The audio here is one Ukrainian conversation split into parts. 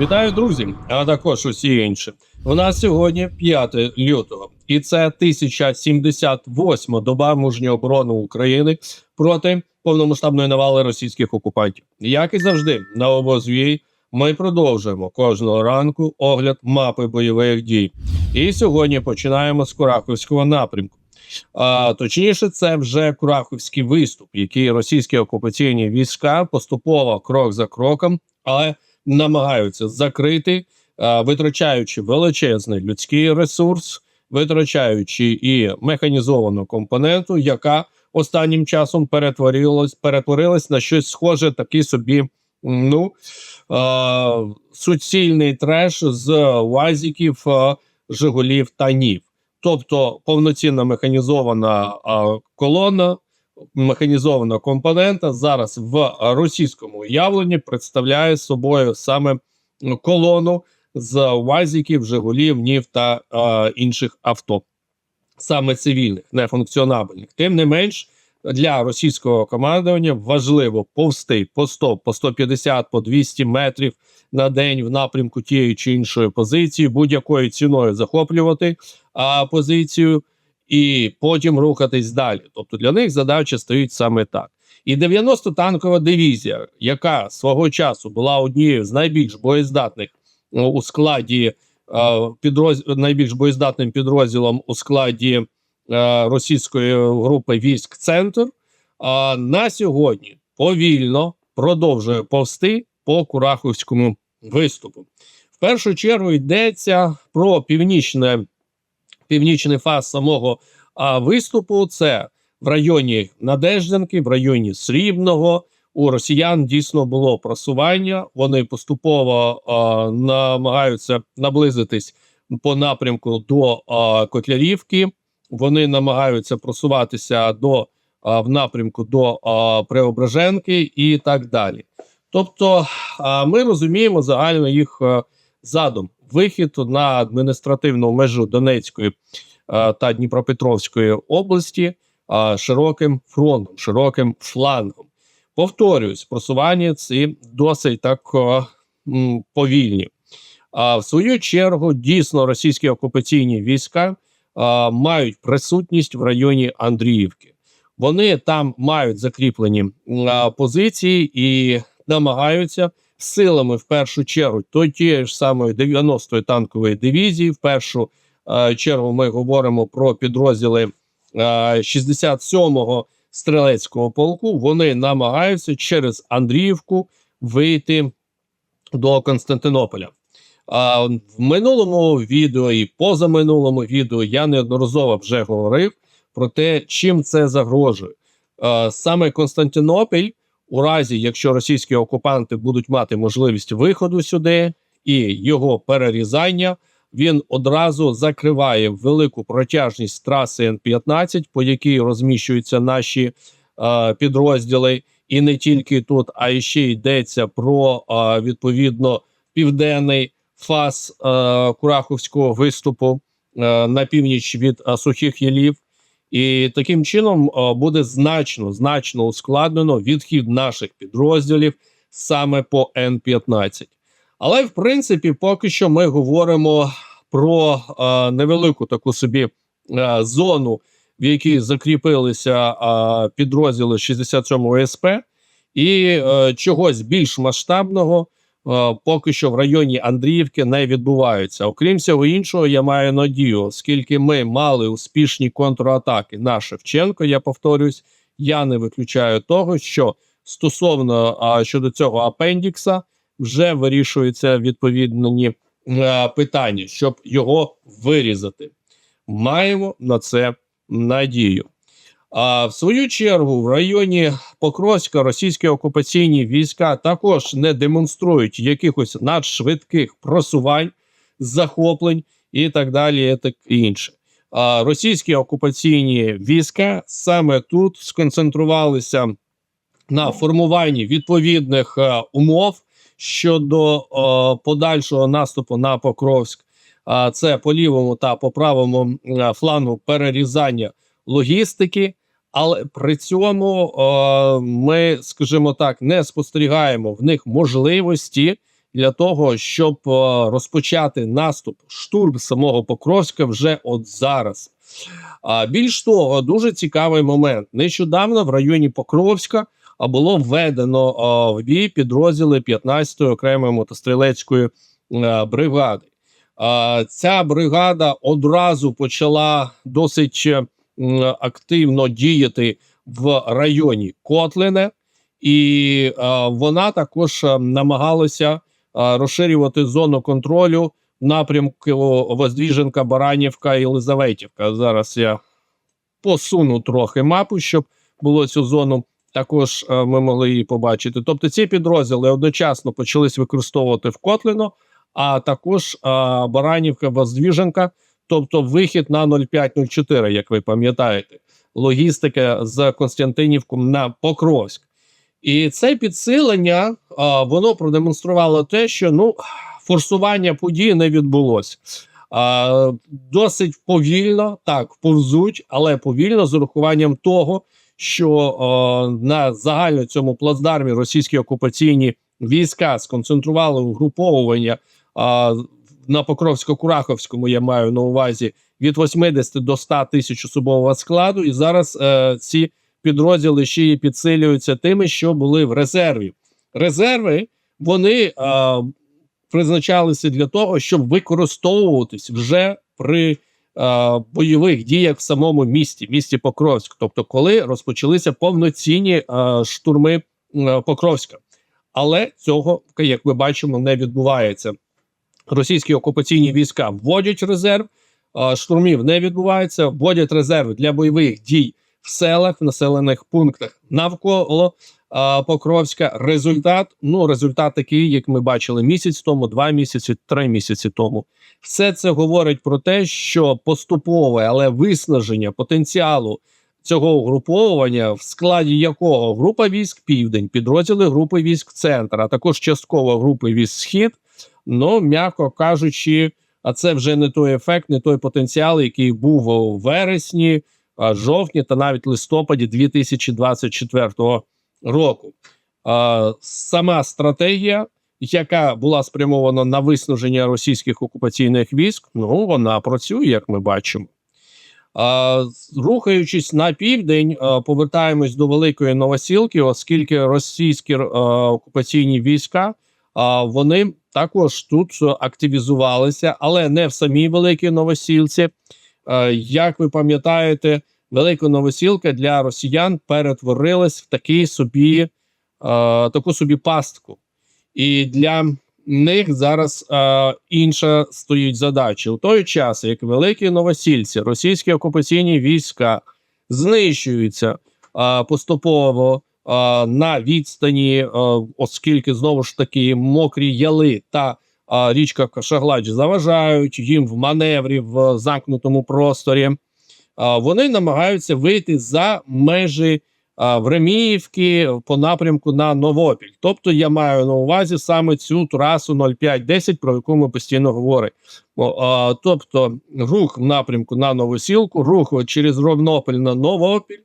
Вітаю, друзі, а також усі інші. У нас сьогодні 5 лютого, і це 1078 доба мужньої оборони України проти повномасштабної навали російських окупантів. Як і завжди, на обозвій ми продовжуємо кожного ранку огляд мапи бойових дій. І сьогодні починаємо з Курахівського напрямку. А, точніше, це вже Курахівський виступ, який російські окупаційні війська поступово крок за кроком, але намагаються закрити, витрачаючи величезний людський ресурс, витрачаючи і механізовану компоненту, яка останнім часом перетворилась, перетворилась на щось схоже, такий собі. Ну а, суцільний треш з вазіків, а, Жигулів та Нів. Тобто повноцінна механізована а, колона, механізована компонента зараз в російському уявленні представляє собою саме ну, колону з вазіків, Жигулів, Нів та а, інших авто, саме цивільних, нефункціонабельних. Тим не менш, для російського командування важливо повсти по 100, по 150, по 200 метрів на день в напрямку тієї чи іншої позиції, будь-якою ціною захоплювати а, позицію і потім рухатись далі. Тобто для них задача стоїть саме так. І 90 танкова дивізія, яка свого часу була однією з найбільш боєздатних е, у складі е, підроз... найбільш боєздатним підрозділом у складі е, російської групи військ Центр, на сьогодні повільно продовжує повсти по Кураховському виступу. В першу чергу йдеться про північне, північний фаз самого а, виступу. Це в районі Надежденки, в районі Срібного. У росіян дійсно було просування. Вони поступово а, намагаються наблизитись по напрямку до а, Котлярівки. Вони намагаються просуватися до а, в напрямку до а, Преображенки і так далі. Тобто, а, ми розуміємо загально їх а, задум вихід на адміністративну межу Донецької та Дніпропетровської області широким фронтом, широким флангом. Повторюсь, просування ці досить так повільні. А в свою чергу дійсно російські окупаційні війська а, мають присутність в районі Андріївки. Вони там мають закріплені а, позиції і намагаються силами в першу чергу то тієї ж самої 90-ї танкової дивізії. В першу а, чергу ми говоримо про підрозділи а, 67-го стрілецького полку. Вони намагаються через Андріївку вийти до Константинополя. А в минулому відео і позаминулому відео я неодноразово вже говорив про те, чим це загрожує. А, саме Константинополь, у разі, якщо російські окупанти будуть мати можливість виходу сюди і його перерізання, він одразу закриває велику протяжність траси Н-15, по якій розміщуються наші е, підрозділи, і не тільки тут, а й ще йдеться про е, відповідно південний фаз е, Кураховського виступу е, на північ від е, сухих ялів. І таким чином е, буде значно значно ускладнено відхід наших підрозділів саме по Н-15. Але в принципі, поки що ми говоримо про е, невелику таку собі е, зону, в якій закріпилися е, підрозділи 67-го СП, і чогось більш масштабного поки що в районі Андріївки не відбувається. Окрім всього іншого, я маю надію, оскільки ми мали успішні контратаки на Шевченко, я повторюсь, я не виключаю того, що стосовно а, щодо цього апендікса вже вирішуються відповідні е, питання, щоб його вирізати. Маємо на це надію. А в свою чергу в районі Покровська російські окупаційні війська також не демонструють якихось надшвидких просувань, захоплень і так далі, так інше. А російські окупаційні війська саме тут сконцентрувалися на формуванні відповідних е, умов щодо е, подальшого наступу на Покровськ. А це по лівому та по правому е, флангу перерізання логістики, але при цьому е, ми, скажімо так, не спостерігаємо в них можливості для того, щоб е, розпочати наступ, штурм самого Покровська вже от зараз. А більш того, дуже цікавий момент. Нещодавно в районі Покровська було введено а, в бій підрозділи 15-ї окремої мотострілецької е, бригади. Ця бригада одразу почала досить е, активно діяти в районі Котлине, і вона також намагалася розширювати зону контролю в напрямку Воздвіженка, Баранівка і Єлизаветівка. Зараз я посуну трохи мапу, щоб було цю зону. Також ми могли її побачити. Тобто ці підрозділи одночасно почались використовувати в Котлино, а також Баранівка, Воздвіженка, тобто вихід на 0504, як ви пам'ятаєте, логістика з Константинівком на Покровськ. І це підсилення а, воно продемонструвало те, що ну форсування подій не відбулося. Досить повільно, так, повзуть, але повільно з урахуванням того, що а, на загально цьому плацдармі російські окупаційні війська сконцентрували угруповування на Покровсько-Кураховському, я маю на увазі від 80 до 100 тисяч особового складу, і зараз е, ці підрозділи ще й підсилюються тими, що були в резерві. Резерви вони е, призначалися для того, щоб використовуватись вже при е, бойових діях в самому місті, місті Покровськ, тобто коли розпочалися повноцінні е, штурми е, Покровська. Але цього, як ми бачимо, не відбувається. Російські окупаційні війська вводять резерв, штурмів не відбувається, вводять резерви для бойових дій в селах, в населених пунктах навколо Покровська. Результат ну результат такий, як ми бачили місяць тому, два місяці, три місяці тому. Все це говорить про те, що поступове, але виснаження потенціалу цього угруповування, в складі якого група військ Південь, підрозділи групи військ Центр, а також частково групи військ Схід. Ну м'яко кажучи, а це вже не той ефект, не той потенціал, який був у вересні жовтні та навіть листопаді 2024 року. Сама стратегія, яка була спрямована на виснаження російських окупаційних військ, ну вона працює, як ми бачимо. Рухаючись на південь, повертаємось до Великої Новосілки, оскільки російські окупаційні війська вони також тут активізувалися, але не в самій Великій Новосілці. Е, Як ви пам'ятаєте, Велика Новосілка для росіян перетворилась в такий собі, е, таку собі пастку. І для них зараз е, інша стоїть задача. У той час, як великі новосільці, російські окупаційні війська знищуються е, поступово е, на відстані, е, оскільки знову ж таки мокрі яли та річка Шагладж заважають їм в маневрі в замкнутому просторі. Вони намагаються вийти за межі Времіївки по напрямку на Новопіль. Тобто я маю на увазі саме цю трасу 0510, про яку ми постійно говоримо. Тобто рух в напрямку на Новосілку, рух через Ровнопіль на Новопіль,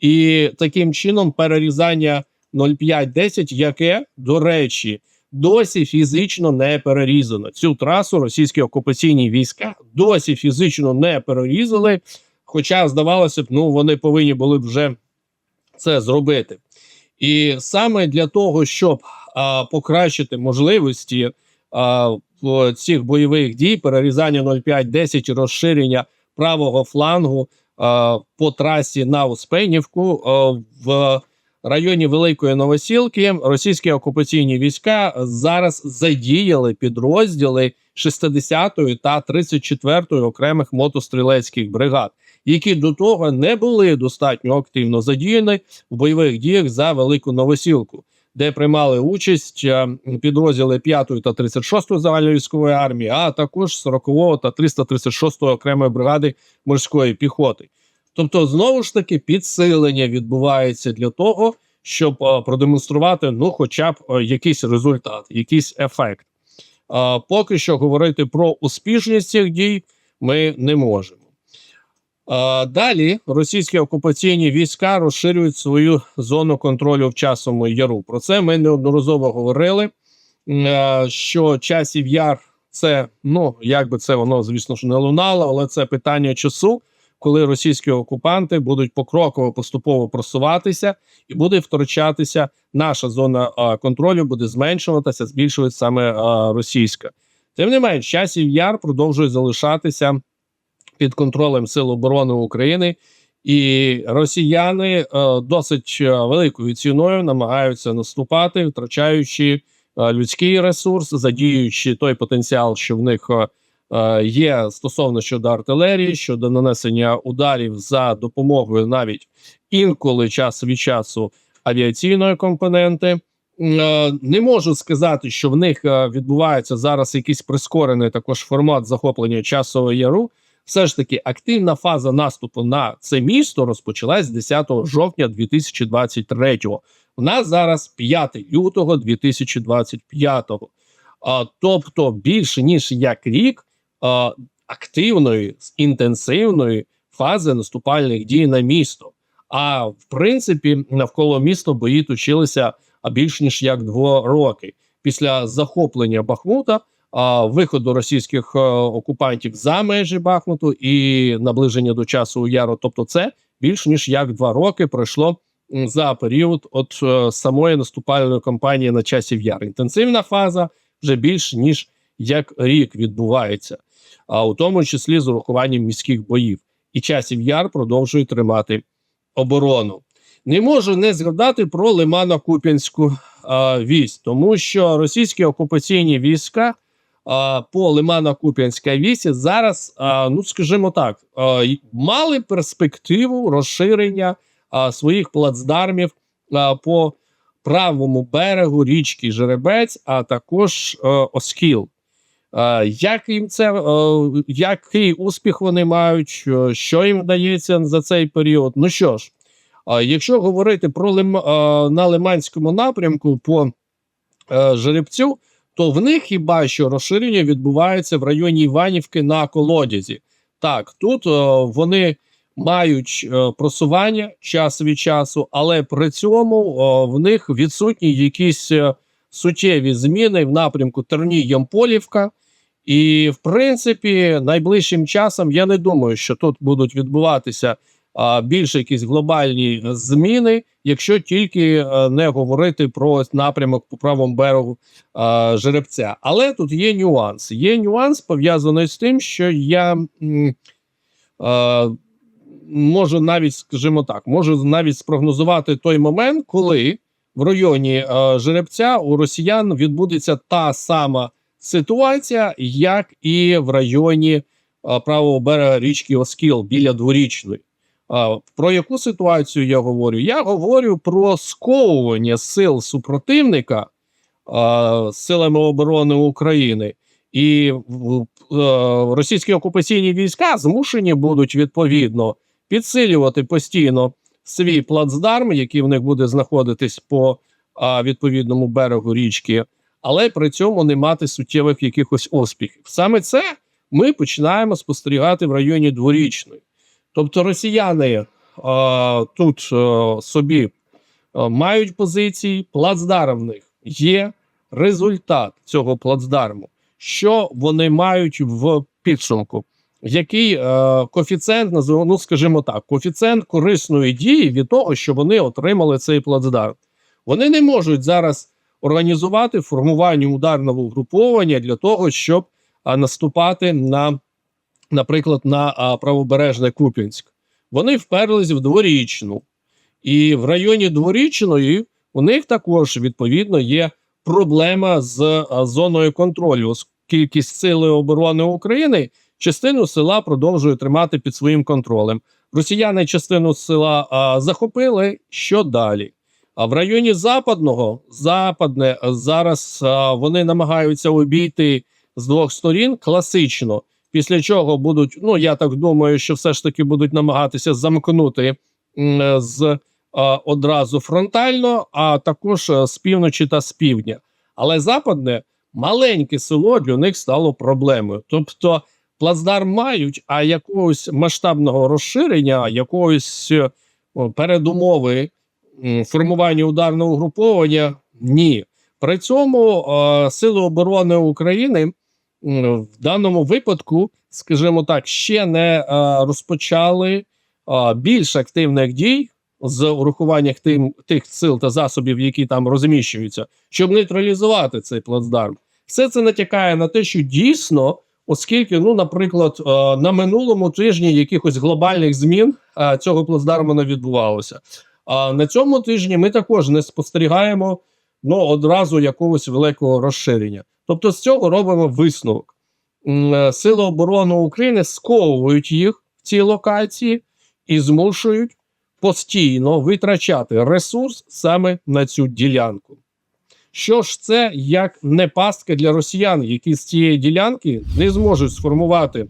і таким чином перерізання 0510, яке, до речі, досі фізично не перерізано. Цю трасу російські окупаційні війська досі фізично не перерізали. Хоча, здавалося б, ну вони повинні були б вже це зробити. І саме для того, щоб а, покращити можливості а, цих бойових дій, перерізання 0,5-10 і розширення правого флангу по трасі на Успенівку в районі Великої Новосілки російські окупаційні війська зараз задіяли підрозділи 60-ї та 34-ї окремих мотострілецьких бригад, які до того не були достатньо активно задіяні в бойових діях за велику новосілку, де приймали участь е, підрозділи 5-ї та 36-ї загальновійськової армії, а також 40-го та 336-ї окремої бригади морської піхоти. Тобто, знову ж таки, підсилення відбувається для того, щоб е, продемонструвати ну, хоча б е, якийсь результат, якийсь ефект. Поки що говорити про успішність цих дій ми не можемо. Далі російські окупаційні війська розширюють свою зону контролю в часовому яру. Про це ми неодноразово говорили. е, що часів яр це ну як би це воно, звісно ж, не лунало, але це питання часу, коли російські окупанти будуть покроково поступово просуватися і буде втручатися. Наша зона контролю буде зменшуватися, збільшуватися саме російська. Тим не менш, часів яр продовжує залишатися під контролем Сил оборони України, і росіяни е, досить е, великою ціною намагаються наступати, втрачаючи е, людський ресурс, задіючи той потенціал, що в них є стосовно щодо артилерії, щодо нанесення ударів за допомогою навіть інколи час від часу авіаційної компоненти. Не можу сказати, що в них відбувається зараз якийсь прискорений також формат захоплення часового яру. Все ж таки, активна фаза наступу на це місто розпочалась 10 жовтня 2023-го. У нас зараз 5 лютого 2025-го. А, тобто більше ніж як рік а, активної інтенсивної фази наступальних дій на місто. А в принципі, навколо міста бої точилися більш ніж як два роки після захоплення Бахмута. Виходу російських е, окупантів за межі Бахмуту і наближення до часу яру. Тобто, це більш ніж як два роки пройшло за період от е, самої наступальної кампанії на часів яр. Інтенсивна фаза вже більш ніж як рік відбувається, а у тому числі з урахуванням міських боїв. І часів яр продовжує тримати оборону. Не можу не згадати про Лимано-Куп'янську а, вісь, тому що російські окупаційні війська по Лимано-Куп'янській вісі зараз, ну скажімо так, мали перспективу розширення своїх плацдармів по правому берегу річки Жеребець, а також Оскіл. Як їм це, який успіх вони мають, що, що їм вдається за цей період? Ну що ж, якщо говорити про Лим, на Лиманському напрямку по е, жеребцю, то в них хіба що розширення відбувається в районі Іванівки на колодязі. Так, тут е, вони мають е, просування час від часу, але при цьому е, в них відсутні якісь суттєві зміни в напрямку Терній-Ямполівка. І, в принципі, найближчим часом я не думаю, що тут будуть відбуватися більше якісь глобальні зміни, якщо тільки е, не говорити про напрямок по правому берегу жеребця. Але тут є нюанс. Є нюанс пов'язаний з тим, що я можу навіть, скажімо так, можу навіть спрогнозувати той момент, коли в районі е, жеребця у росіян відбудеться та сама ситуація, як і в районі е, правого берега річки Оскіл біля дворічної. Про яку ситуацію я говорю? Я говорю про сковування сил супротивника силами оборони України, і е, російські окупаційні війська змушені будуть відповідно підсилювати постійно свій плацдарм, який в них буде знаходитись по відповідному берегу річки, але при цьому не мати суттєвих якихось успіхів. Саме це ми починаємо спостерігати в районі дворічної. Тобто росіяни е, тут е, собі е, мають позиції, плацдарм в них є. Результат цього плацдарму, що вони мають в підсумку, який е, коефіцієнт ну скажімо так, коефіцієнт корисної дії від того, що вони отримали цей плацдарм. Вони не можуть зараз організувати формування ударного угруповання для того, щоб а, наступати на наприклад, на правобережне Куп'янськ. Вони вперлись в дворічну, і в районі дворічної у них також відповідно є проблема з зоною контролю, оскільки сили оборони України частину села продовжують тримати під своїм контролем. Росіяни частину села а, захопили. Що далі? А в районі западного западне зараз а, вони намагаються обійти з двох сторін класично. Після чого будуть, ну я так думаю, що все ж таки будуть намагатися замкнути з одразу фронтально, а також е, з півночі та з півдня. Але западне маленьке село для них стало проблемою. Тобто плацдарм мають, а якогось масштабного розширення, якогось е, передумови формування ударного угруповання ні. При цьому Сили оборони України в даному випадку, скажімо так, ще не е, розпочали е, більш активних дій з урахуванням тим, тих сил та засобів, які там розміщуються, щоб нейтралізувати цей плацдарм. Все це натякає на те, що дійсно, оскільки, ну, наприклад, е, на минулому тижні якихось глобальних змін цього плацдарму не відбувалося. А на цьому тижні ми також не спостерігаємо ну, одразу якогось великого розширення. Тобто, з цього робимо висновок. Е, Сили оборони України сковують їх в цій локації і змушують постійно витрачати ресурс саме на цю ділянку. Що ж це як не пастка для росіян, які з цієї ділянки не зможуть сформувати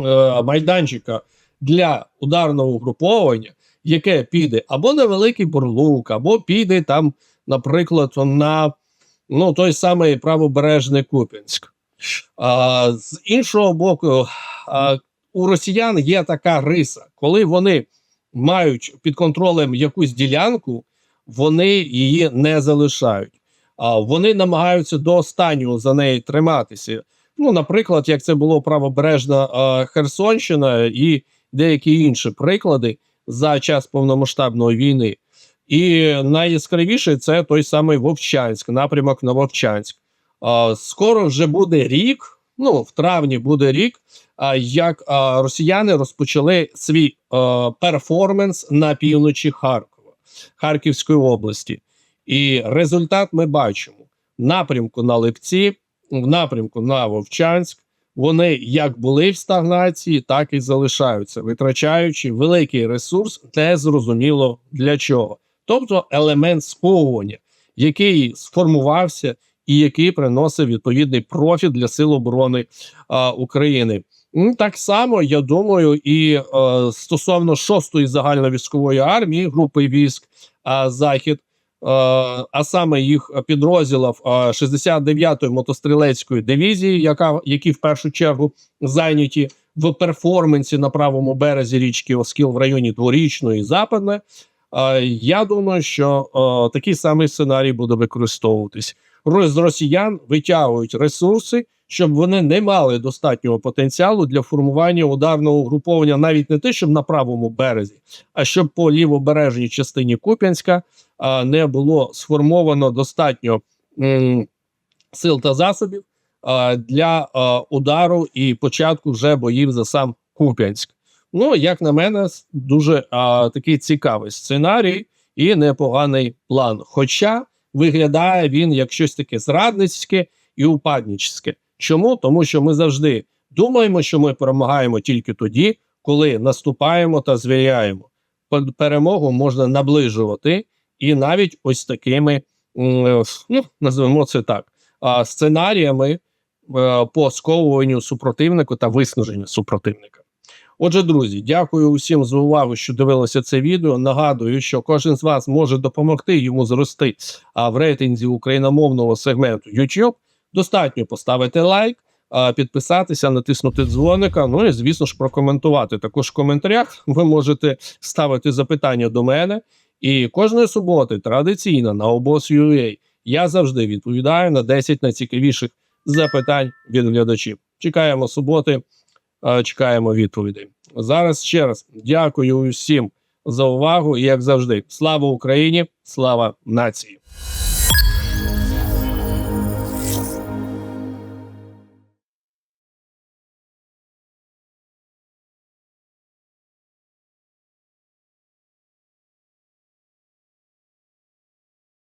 е, майданчика для ударного угруповання, яке піде або на Великий Бурлук, або піде там, наприклад, на ну, той самий правобережний Куп'янськ. А, з іншого боку, а, у росіян є така риса, коли вони мають під контролем якусь ділянку, вони її не залишають. А вони намагаються до останнього за неї триматися. Ну, наприклад, як це було правобережна е, Херсонщина і деякі інші приклади за час повномасштабної війни. І найяскравіше це той самий Вовчанськ, напрямок на Вовчанськ. Скоро вже буде рік. Ну, в травні буде рік, як росіяни розпочали свій перформанс на півночі Харкова, Харківської області. І результат ми бачимо: напрямку на Липці, в напрямку на Вовчанськ. Вони як були в стагнації, так і залишаються, витрачаючи великий ресурс, не зрозуміло для чого. Тобто елемент сковування, який сформувався і який приносив відповідний профіт для Сил оборони а, України. Ну, Так само, я думаю, і е, стосовно шостої загальновійськової армії групи військ а, Захід, е, а саме їх підрозділів е, 69-ї мотострілецької дивізії, яка які в першу чергу зайняті в перформансі на правому березі річки Оскіл в районі Дворічної і Западне. Е, Я думаю, що е, такий самий сценарій буде використовуватись. З росіян витягують ресурси, щоб вони не мали достатнього потенціалу для формування ударного угруповання, навіть не те, щоб на правому березі, а щоб по лівобережній частині Куп'янська е, не було сформовано достатньо м, сил та засобів е, для е, удару і початку вже боїв за сам Куп'янськ. Ну, як на мене, дуже а, такий цікавий сценарій і непоганий план. Хоча виглядає він як щось таке зрадницьке і упаднічське. Чому? Тому що ми завжди думаємо, що ми перемагаємо тільки тоді, коли наступаємо та звіряємо. Пе- Перемогу можна наближувати і навіть ось такими, м, ну, називаємо це так, сценаріями е, по сковуванню супротивнику та виснаженню супротивника. Отже, друзі, дякую усім за увагу, що дивилися це відео. Нагадую, що кожен з вас може допомогти йому зрости а, в рейтинзі україномовного сегменту YouTube. Достатньо поставити лайк, підписатися, натиснути дзвоника. Ну і звісно ж прокоментувати. Також в коментарях ви можете ставити запитання до мене. І кожної суботи традиційно на обоз.ua я завжди відповідаю на 10 найцікавіших запитань від глядачів. Чекаємо суботи. Е, чекаємо відповідей. Зараз ще раз дякую усім за увагу. І як завжди, слава Україні, слава нації.